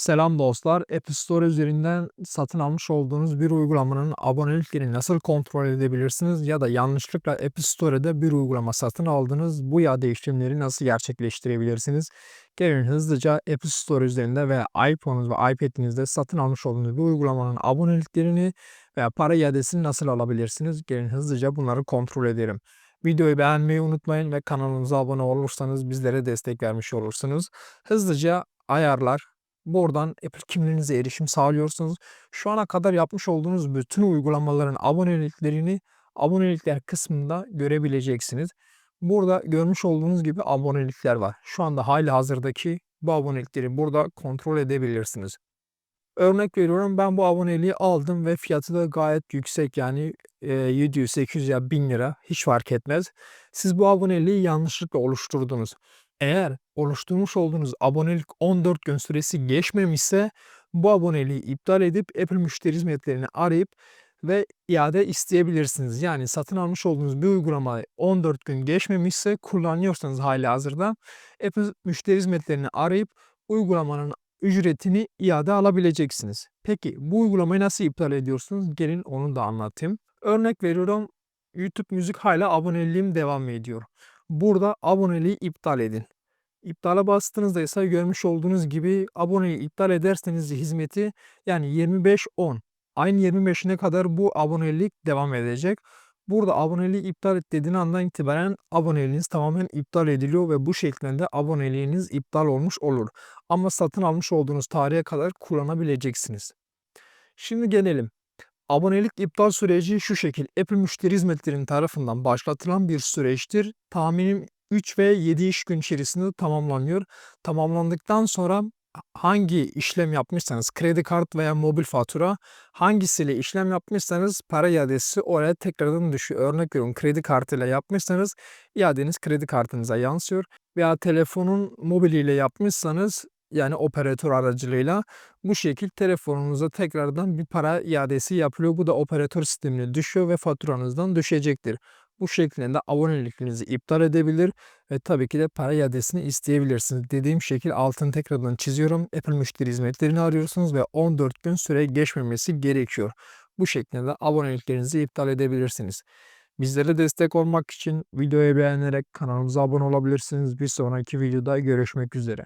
Selam dostlar. App Store üzerinden satın almış olduğunuz bir uygulamanın aboneliklerini nasıl kontrol edebilirsiniz ya da yanlışlıkla App Store'da bir uygulama satın aldınız. Bu iade işlemleri nasıl gerçekleştirebilirsiniz? Gelin hızlıca App Store üzerinde veya iPhone'unuz ve iPad'inizde satın almış olduğunuz bir uygulamanın aboneliklerini veya para iadesini nasıl alabilirsiniz? Gelin hızlıca bunları kontrol edelim. Videoyu beğenmeyi unutmayın ve kanalımıza abone olursanız bizlere destek vermiş olursunuz. Hızlıca ayarlar, Buradan Apple kimliğinize erişim sağlıyorsunuz. Şu ana kadar yapmış olduğunuz bütün uygulamaların aboneliklerini abonelikler kısmında görebileceksiniz. Burada görmüş olduğunuz gibi abonelikler var. Şu anda hali hazırdaki bu abonelikleri burada kontrol edebilirsiniz. Örnek veriyorum ben bu aboneliği aldım ve fiyatı da gayet yüksek yani e, 700, 800 ya 1000 lira hiç fark etmez. Siz bu aboneliği yanlışlıkla oluşturdunuz. Eğer oluşturmuş olduğunuz abonelik 14 gün süresi geçmemişse bu aboneliği iptal edip Apple müşteri hizmetlerini arayıp ve iade isteyebilirsiniz. Yani satın almış olduğunuz bir uygulama 14 gün geçmemişse kullanıyorsanız hali hazırda Apple müşteri hizmetlerini arayıp uygulamanın ücretini iade alabileceksiniz. Peki bu uygulamayı nasıl iptal ediyorsunuz? Gelin onu da anlatayım. Örnek veriyorum YouTube müzik hala aboneliğim devam ediyor. Burada aboneliği iptal edin. İptala bastığınızda ise görmüş olduğunuz gibi aboneyi iptal ederseniz hizmeti yani 25-10 ayın 25'ine kadar bu abonelik devam edecek. Burada aboneliği iptal et dediğin andan itibaren aboneliğiniz tamamen iptal ediliyor ve bu şeklinde aboneliğiniz iptal olmuş olur. Ama satın almış olduğunuz tarihe kadar kullanabileceksiniz. Şimdi gelelim. Abonelik iptal süreci şu şekil. Apple müşteri hizmetlerinin tarafından başlatılan bir süreçtir. Tahminim 3 ve 7 iş gün içerisinde tamamlanıyor. Tamamlandıktan sonra hangi işlem yapmışsanız kredi kart veya mobil fatura hangisiyle işlem yapmışsanız para iadesi oraya tekrardan düşüyor. Örnek veriyorum kredi kartıyla yapmışsanız iadeniz kredi kartınıza yansıyor veya telefonun mobiliyle yapmışsanız yani operatör aracılığıyla bu şekil telefonunuza tekrardan bir para iadesi yapılıyor. Bu da operatör sistemine düşüyor ve faturanızdan düşecektir. Bu şekilde aboneliklerinizi iptal edebilir ve tabii ki de para iadesini isteyebilirsiniz. Dediğim şekil altını tekrardan çiziyorum. Apple müşteri hizmetlerini arıyorsunuz ve 14 gün süre geçmemesi gerekiyor. Bu şekilde aboneliklerinizi iptal edebilirsiniz. Bizlere destek olmak için videoyu beğenerek kanalımıza abone olabilirsiniz. Bir sonraki videoda görüşmek üzere.